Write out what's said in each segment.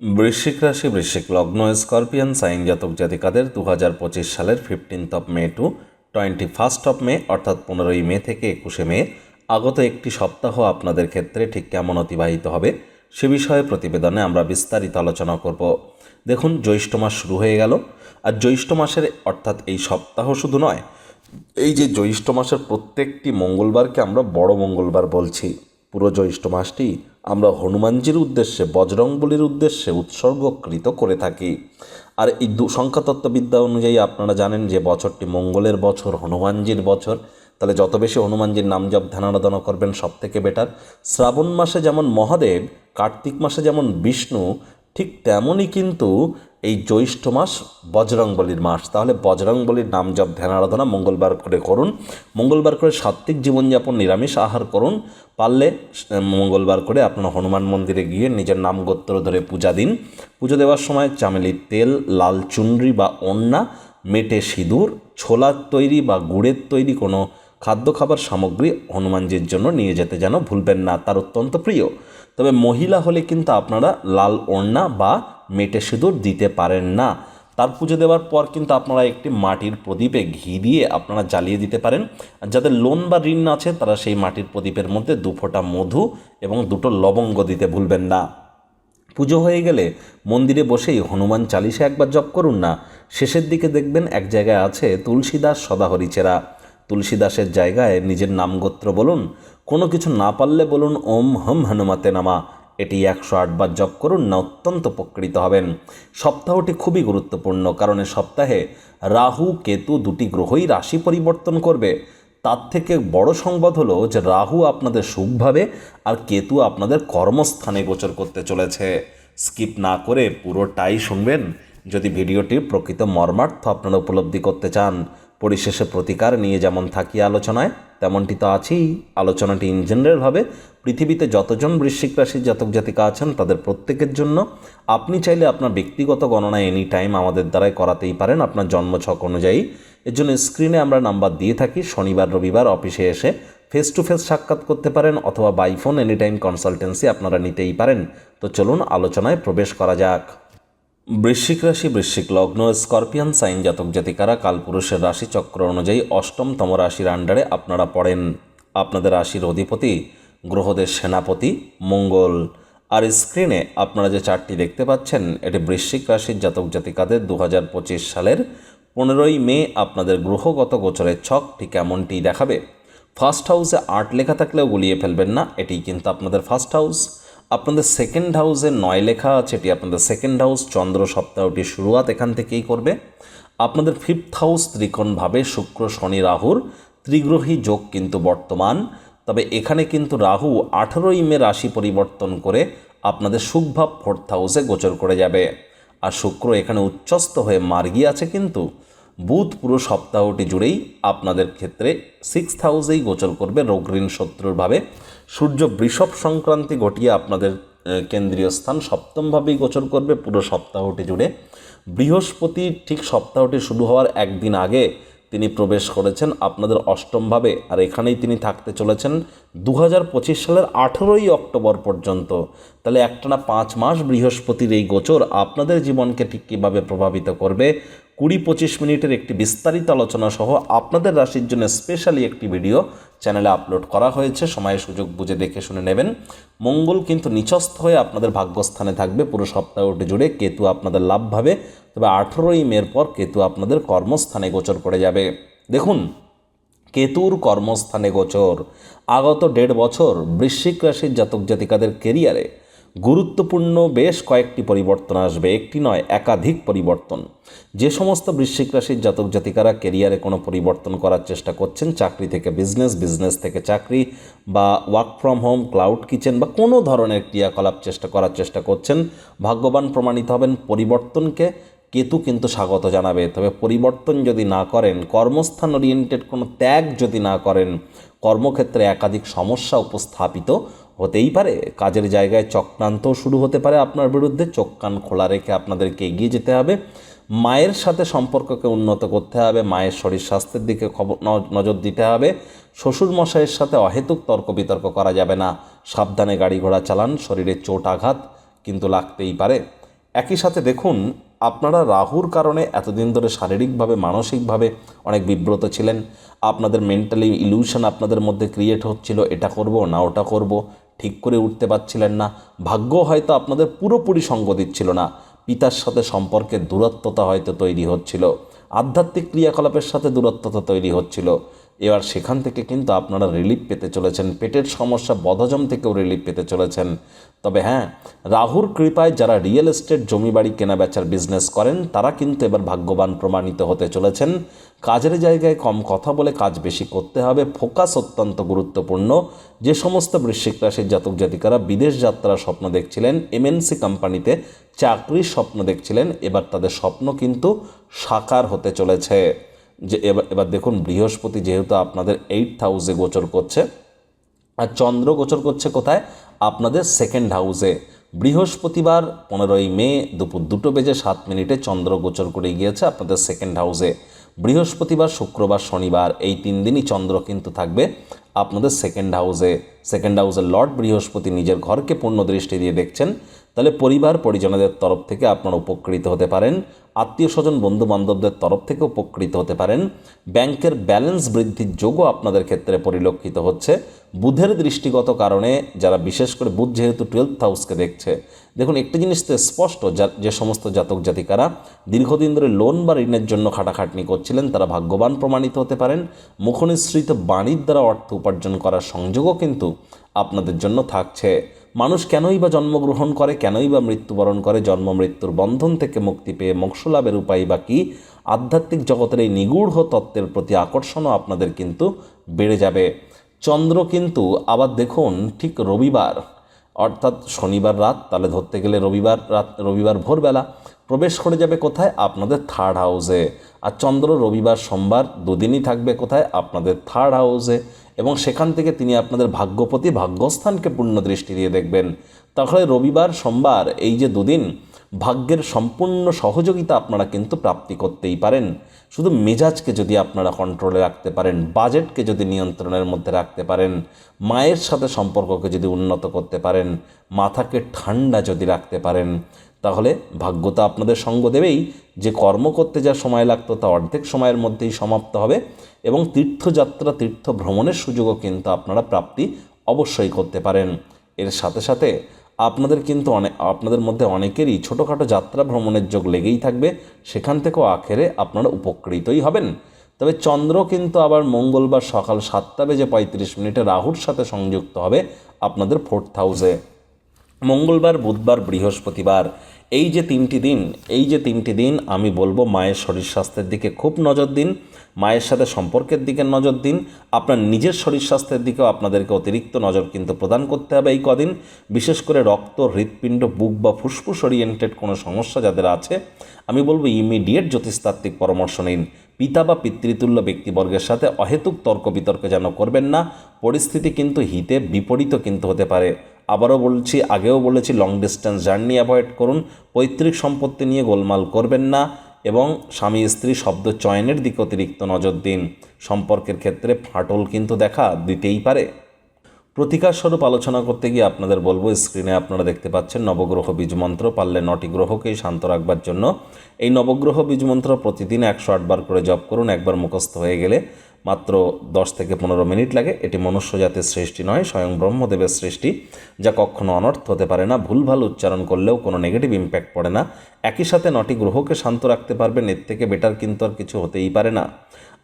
বৃশ্চিক রাশি, বৃশ্চিক লগ্ন, স্করপিয়ান, সাইন জাতক জাতিকাদের দু হাজার পঁচিশ সালের fifteenth of May to twenty first of May অর্থাৎ পনেরোই মে থেকে একুশে মে, আগত একটি সপ্তাহ আপনাদের ক্ষেত্রে ঠিক কেমন অতিবাহিত হবে সে বিষয়ে প্রতিবেদনে আমরা বিস্তারিত আলোচনা করব। দেখুন, জ্যৈষ্ঠ মাস শুরু হয়ে গেল। আর জ্যৈষ্ঠ মাসের, অর্থাৎ এই সপ্তাহ শুধু নয়, এই যে জ্যৈষ্ঠ মাসের প্রত্যেকটি মঙ্গলবারকে আমরা বড় মঙ্গলবার বলছি। পুরো জ্যৈষ্ঠ মাসটি আমরা হনুমানজির উদ্দেশ্যে, বজরংবলির উদ্দেশ্যে উৎসর্গকৃত করে থাকি। আর এই দু, সংখ্যাতত্ত্ববিদ্যা অনুযায়ী আপনারা জানেন যে বছরটি মঙ্গলের বছর, হনুমানজির বছর। তাহলে যত বেশি হনুমানজির নাম জপ ধ্যানারাধনা করবেন সব থেকে বেটার শ্রাবণ মাসে যেমন মহাদেব, কার্তিক মাসে যেমন বিষ্ণু ঠিক তেমনই কিন্তু এই জ্যৈষ্ঠ মাস বজরংবলির মাস। তাহলে বজরংবলির নাম জপ, ধ্যান, আরাধনা মঙ্গলবার করে করুন। মঙ্গলবার করে সাত্ত্বিক জীবনযাপন, নিরামিষ আহার করুন। পারলে মঙ্গলবার করে আপনার হনুমান মন্দিরে গিয়ে নিজের নাম গোত্র ধরে পূজা দিন। পুজো দেওয়ার সময় চামেলির তেল, লাল চুনরি বা অন্না মেটে সিঁদুর, ছোলার তৈরি বা গুড়ের তৈরি কোনো খাদ্য খাবার সামগ্রী হনুমানজির জন্য নিয়ে যেতে যেন ভুলবেন না। তার অত্যন্ত প্রিয়। তবে মহিলা হলে কিন্তু আপনারা লাল ওড়না বা মেটে সিঁদুর দিতে পারেন না। তার পুজো দেওয়ার পর কিন্তু আপনারা একটি মাটির প্রদীপে ঘি দিয়ে আপনারা জ্বালিয়ে দিতে পারেন। যাদের লোন বা ঋণ আছে, তারা সেই মাটির প্রদীপের মধ্যে দু ফোঁটা মধু এবং দুটো লবঙ্গ দিতে ভুলবেন না। পুজো হয়ে গেলে মন্দিরে বসেই হনুমান চালিশে একবার জপ করুন না। শেষের দিকে দেখবেন এক জায়গায় আছে তুলসীদাস সদাহরিচেরা তুলসীদাসের জায়গায় নিজের নামগোত্র বলুন কোনো কিছু না পারলে বলুন, ওম হম হনুমাতে নামা। এটি একশো আটবার জপ করুন, না অত্যন্ত উপকৃত হবেন। সপ্তাহটি খুবই গুরুত্বপূর্ণ, কারণ এ সপ্তাহে রাহু, কেতু দুটি গ্রহই রাশি পরিবর্তন করবে। তার থেকে বড় সংবাদ হলো যে রাহু আপনাদের সুখভাবে আর কেতু আপনাদের কর্মস্থানে গোচর করতে চলেছে। স্কিপ না করে পুরোটাই শুনবেন। যদি ভিডিওটির প্রকৃত মর্মার্থ আপনারা উপলব্ধি করতে চান পরিশেষে প্রতিকার নিয়ে যেমন থাকি আলোচনায়, তেমনটি তো আছেই। আলোচনাটি ইন জেনারেল হবে পৃথিবীতে যতজন বৃশ্চিক রাশির জাতক জাতিকা আছেন, তাদের প্রত্যেকের জন্য। আপনি চাইলে আপনার ব্যক্তিগত গণনা এনি টাইম আমাদের দ্বারাই করাতেই পারেন আপনার জন্মছক অনুযায়ী। এর জন্য স্ক্রিনে আমরা নাম্বার দিয়ে থাকি, শনিবার, রবিবার অফিসে এসে ফেস টু ফেস সাক্ষাৎ করতে পারেন অথবা বাইফোন এনি টাইম কনসালটেন্সি আপনারা নিতেই পারেন। তো চলুন আলোচনায় প্রবেশ করা যাক। বৃশ্চিক রাশি, বৃশ্চিক লগ্ন, স্করপিয়ান সাইন জাতক জাতিকারা কালপুরুষের রাশি চক্র অনুযায়ী অষ্টমতম রাশির আন্ডারে আপনারা পড়েন। আপনাদের রাশির অধিপতি গ্রহদের সেনাপতি মঙ্গল। আর স্ক্রিনে আপনারা যে চারটি দেখতে পাচ্ছেন, এটি বৃশ্চিক রাশির জাতক জাতিকাদের দু হাজার পঁচিশ সালের পনেরোই মে আপনাদের গ্রহগত গোচরের ছক ঠিক এমনটি দেখাবে। ফার্স্ট হাউসে আট লেখা থাকলেও গুলিয়ে ফেলবেন না এটি কিন্তু আপনাদের ফার্স্ট হাউস আপনাদের সেকেন্ড হাউসে নয় লেখা আছে, এটি আপনাদের সেকেন্ড হাউস চন্দ্র সপ্তাহটি শুরুয়াত, এখান থেকেই করবে। আপনাদের ফিফথ হাউস ত্রিকোণভাবে শুক্র, শনি, রাহুর ত্রিগ্রহী যোগ কিন্তু বর্তমান। তবে এখানে কিন্তু রাহু আঠেরোই মে রাশি পরিবর্তন করে আপনাদের সুখভাব ফোর্থ হাউসে গোচর করে যাবে। আর শুক্র এখানে উচ্চস্ত হয়ে মার্গি আছে কিন্তু বুধ পুরো সপ্তাহটি জুড়েই আপনাদের ক্ষেত্রে সিক্স হাউসেই গোচর করবে রোগ ঋণ শত্রুরভাবে সূর্য বৃষভ সংক্রান্তি ঘটিয়ে আপনাদের কেন্দ্রীয় স্থান সপ্তমভাবেই গোচর করবে পুরো সপ্তাহটি জুড়ে। বৃহস্পতি ঠিক সপ্তাহটি শুরু হওয়ার একদিন আগে তিনি প্রবেশ করেছেন আপনাদের অষ্টমভাবে, আর এখানেই তিনি থাকতে চলেছেন দু হাজার পঁচিশ সালের আঠেরোই অক্টোবর পর্যন্ত। তাহলে একটানা পাঁচ মাস বৃহস্পতির এই গোচর আপনাদের জীবনকে ঠিক কীভাবে প্রভাবিত করবে কুড়ি পঁচিশ মিনিটের একটি বিস্তারিত আলোচনা সহ আপনাদের রাশির জন্য স্পেশালি একটি ভিডিও চ্যানেলে আপলোড করা হয়েছে। সময় সুযোগ বুঝে দেখে শুনে নেবেন। মঙ্গল কিন্তু নিচস্থ হয়ে আপনাদের ভাগ্যস্থানে থাকবে। পুরো সপ্তাহটি জুড়ে কেতু আপনাদের লাভ ভাবে। তবে আঠেরোই মের পর কেতু আপনাদের কর্মস্থানে গোচর করে যাবে। দেখুন, কেতুর কর্মস্থানে গোচর। আগত দেড় বছর বৃশ্চিক রাশির জাতক জাতিকাদের কেরিয়ারে গুরুত্বপূর্ণ বেশ কয়েকটি পরিবর্তন আসবে, একটি নয়, একাধিক পরিবর্তন। যে সমস্ত বৃশ্চিক রাশির জাতক জাতিকারা কেরিয়ারে কোনো পরিবর্তন করার চেষ্টা করছেন, চাকরি থেকে বিজনেস বিজনেস থেকে চাকরি বা work from home cloud kitchen বা কোনো ধরনের ক্রিয়াকলাপ চেষ্টা করার চেষ্টা করছেন, ভাগ্যবান প্রমাণিত হবেন পরিবর্তনকে। কেতু কিন্তু স্বাগত জানাবে, তবে পরিবর্তন যদি না করেন, কর্মস্থান ওরিয়েন্টেড কোনো ত্যাগ যদি না করেন, কর্মক্ষেত্রে একাধিক সমস্যা উপস্থাপিত হতেই পারে। কাজের জায়গায় চক্রান্ত শুরু হতে পারে আপনার বিরুদ্ধে। চোখ কান খোলা রেখে আপনাদেরকে এগিয়ে যেতে হবে। মায়ের সাথে সম্পর্ককে উন্নত করতে হবে। মায়ের শরীর স্বাস্থ্যের দিকে খবর নজর দিতে হবে। শ্বশুর মশাইয়ের সাথে অহেতুক তর্ক বিতর্ক করা যাবে না। সাবধানে গাড়ি ঘোড়া চালান, শরীরে চোট আঘাত কিন্তু লাগতেই পারে। একই সাথে দেখুন, আপনারা রাহুর কারণে এতদিন ধরে শারীরিকভাবে, মানসিকভাবে অনেক বিব্রত ছিলেন। আপনাদের মেন্টালি ইলিউশন আপনাদের মধ্যে ক্রিয়েট হচ্ছিল। এটা করব, না ওটা করব। ঠিক করে উঠতে পারছিলেন না। ভাগ্য হয়তো আপনাদের পুরোপুরি সঙ্গ দিচ্ছিল না। পিতার সাথে সম্পর্কের দূরত্বতা হয়তো তৈরি হচ্ছিল। আধ্যাত্মিক ক্রিয়াকলাপের সাথে দূরত্বতা তৈরি হচ্ছিল। এবার সেখান থেকে কিন্তু আপনারা রিলিফ পেতে চলেছেন। পেটের সমস্যা, বদহজম থেকেও রিলিফ পেতে চলেছেন। তবে হ্যাঁ রাহুর কৃপায় যারা রিয়েল এস্টেট জমি বাড়ি কেনাবেচার বিজনেস করেন, তারা কিন্তু এবার ভাগ্যবান প্রমাণিত হতে চলেছেন। কাজের জায়গায় কম কথা বলে কাজ বেশি করতে হবে। ফোকাস অত্যন্ত গুরুত্বপূর্ণ। যে সমস্ত বৃশ্চিক রাশির জাতক জাতিকারা বিদেশ যাত্রার স্বপ্ন দেখছিলেন এমএনসি কোম্পানিতে চাকরির স্বপ্ন দেখছিলেন, এবার তাদের স্বপ্ন কিন্তু সাকার হতে চলেছে। যে এবার এবার দেখুন, বৃহস্পতি যেহেতু আপনাদের এইট হাউসে গোচর করছে, আর চন্দ্র গোচর করছে কোথায়? আপনাদের সেকেন্ড হাউসে বৃহস্পতিবার পনেরোই মে দুপুর দুটো বেজে সাত মিনিটে চন্দ্র গোচর করে গিয়েছে আপনাদের সেকেন্ড হাউসে বৃহস্পতিবার, শুক্রবার, শনিবার এই তিন দিনই চন্দ্র কিন্তু থাকবে আপনাদের সেকেন্ড হাউসে সেকেন্ড হাউসের লর্ড বৃহস্পতি নিজের ঘরকে পূর্ণ দৃষ্টি দিয়ে দেখছেন। তাহলে পরিবার পরিজনদের তরফ থেকে আপনারা উপকৃত হতে পারেন, আত্মীয় স্বজন বন্ধু বান্ধবদের তরফ থেকে উপকৃত হতে পারেন। ব্যাংকের ব্যালেন্স বৃদ্ধির যোগও আপনাদের ক্ষেত্রে পরিলক্ষিত হচ্ছে। বুধের দৃষ্টিগত কারণে যারা বিশেষ করে বুধ যেহেতু টুয়েলথ হাউসকে দেখছে, দেখুন একটি জিনিস তো স্পষ্ট, যে সমস্ত জাতক জাতিকারা দীর্ঘদিন ধরে লোন বা ঋণের জন্য খাটাখাটনি করছিলেন, তারা ভাগ্যবান প্রমাণিত হতে পারেন। মুখনিসৃত বাণীর দ্বারা অর্থ উপার্জন করার সংযোগও কিন্তু আপনাদের জন্য থাকছে। মানুষ কেনই বা জন্মগ্রহণ করে, কেনই বা মৃত্যুবরণ করে, জন্ম, মৃত্যুর বন্ধন থেকে মুক্তি পেয়ে মোক্ষ লাভের উপায় বা কী? আধ্যাত্মিক জগতের এই নিগূঢ় তত্ত্বের প্রতি আকর্ষণও আপনাদের কিন্তু বেড়ে যাবে। চন্দ্র কিন্তু, আবার দেখুন, ঠিক রবিবার, অর্থাৎ শনিবার রাত, তাহলে ধরতে গেলে রবিবার রাত, রবিবার ভোরবেলা, প্রবেশ করে যাবে কোথায়? আপনাদের থার্ড হাউসে আর চন্দ্র রবিবার, সোমবার দুদিনই থাকবে কোথায়? আপনাদের থার্ড হাউসে এবং সেখান থেকে তিনি আপনাদের ভাগ্যপতি ভাগ্যস্থানকে পূর্ণ দৃষ্টি দিয়ে দেখবেন। তাহলে রবিবার, সোমবার এই যে দুদিন, ভাগ্যের সম্পূর্ণ সহযোগিতা আপনারা কিন্তু প্রাপ্তি করতেই পারেন। শুধু মেজাজকে যদি আপনারা কন্ট্রোলে রাখতে পারেন বাজেটকে যদি নিয়ন্ত্রণের মধ্যে রাখতে পারেন, মায়ের সাথে সম্পর্ককে যদি উন্নত করতে পারেন, মাথাকে ঠান্ডা যদি রাখতে পারেন তাহলে ভাগ্য তো আপনাদের সঙ্গ দেবেই। যে কর্ম করতে যা সময় লাগতো তা অর্ধেক সময়ের মধ্যেই সমাপ্ত হবে এবং তীর্থযাত্রা তীর্থ ভ্রমণের সুযোগও কিন্তু আপনারা প্রাপ্তি অবশ্যই করতে পারেন। এর সাথে সাথে আপনাদের কিন্তু অনেক আপনাদের মধ্যে অনেকেরই ছোটোখাটো যাত্রা ভ্রমণের যোগ লেগেই থাকবে, সেখান থেকেও আখেরে আপনারা উপকৃতই হবেন। তবে চন্দ্র কিন্তু আবার মঙ্গলবার সকাল সাতটা বেজে পঁয়ত্রিশ মিনিটে রাহুর সাথে সংযুক্ত হবে আপনাদের ফোর্থ হাউসে। মঙ্গলবার, বুধবার, বৃহস্পতিবার, এই যে তিনটি দিন, এই যে তিনটি দিন, আমি বলব মায়ের শরীর স্বাস্থ্যের দিকে খুব নজর দিন, মায়ের সাথে সম্পর্কের দিকে নজর দিন, আপনার নিজের শরীর স্বাস্থ্যের দিকেও আপনাদেরকে অতিরিক্ত নজর কিন্তু প্রদান করতে হবে এই কদিন, বিশেষ করে রক্ত, হৃৎপিণ্ড, বুক বা ফুসফুস ওরিয়েন্টেড কোনো সমস্যা যাদের আছে, আমি বলব ইমিডিয়েট জ্যোতিষতাত্ত্বিক পরামর্শ নিন, পিতা বা পিতৃতুল্য ব্যক্তিবর্গের সাথে অহেতুক তর্ক বিতর্ক যেন করবেন না, পরিস্থিতি কিন্তু হিতে বিপরীত কিন্তু হতে পারে আবারও বলছি, আগেও বলেছি লং ডিস্টেন্স জার্নি অ্যাভয়েড করুন। পৈতৃক সম্পত্তি নিয়ে গোলমাল করবেন না এবং স্বামী স্ত্রী শব্দ চয়নের দিকে অতিরিক্ত নজর দিন। সম্পর্কের ক্ষেত্রে ফাটল কিন্তু দেখা দিতেই পারে। প্রতিকার স্বরূপ আলোচনা করতে গিয়ে আপনাদের বলব স্ক্রিনে আপনারা দেখতে পাচ্ছেন, নবগ্রহ বীজমন্ত্র পারলে নটি গ্রহকেই শান্ত রাখবার জন্য। এই নবগ্রহ বীজমন্ত্র প্রতিদিন একশো আটবার করে জপ করুন, একবার মুখস্থ হয়ে গেলে মাত্র দশ থেকে পনেরো মিনিট লাগে। এটি মনুষ্য জাতির সৃষ্টি নয়, স্বয়ং ব্রহ্মদেবের সৃষ্টি, যা কখনো অনর্থ হতে পারে না। ভুলভাল উচ্চারণ করলেও কোনো নেগেটিভ ইম্প্যাক্ট পড়ে না। একই সাথে নটি গ্রহকে শান্ত রাখতে পারবেন, এর থেকে বেটার কিন্তু আর কিছু হতেই পারে না।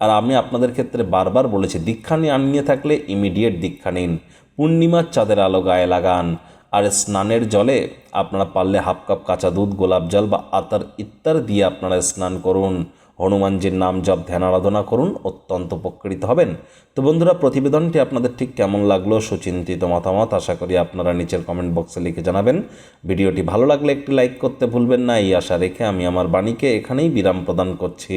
আর আমি আপনাদের ক্ষেত্রে বারবার বলেছি, দীক্ষা নিয়ে আনিয়ে থাকলে ইমিডিয়েট দীক্ষা নিন। পূর্ণিমার চাঁদের আলো গায়ে লাগান। আর স্নানের জলে আপনারা পারলে হাফ কাপ কাঁচা দুধ, গোলাপ জল বা আতার ইত্যাদি দিয়ে আপনারা স্নান করুন। হনুমানজির নাম জপ, ধ্যান, আরাধনা করুন, অত্যন্ত উপকৃত হবেন। তো বন্ধুরা, প্রতিবেদনটি আপনাদের ঠিক কেমন লাগল, সুচিন্তিত মতামত, আশা করি আপনারা নিচের কমেন্ট বক্সে লিখে জানাবেন। ভিডিওটি ভালো লাগলে একটি লাইক করতে ভুলবেন না, এই আশা রেখে আমি আমার বাণীকে এখানেই বিরাম প্রদান করছি।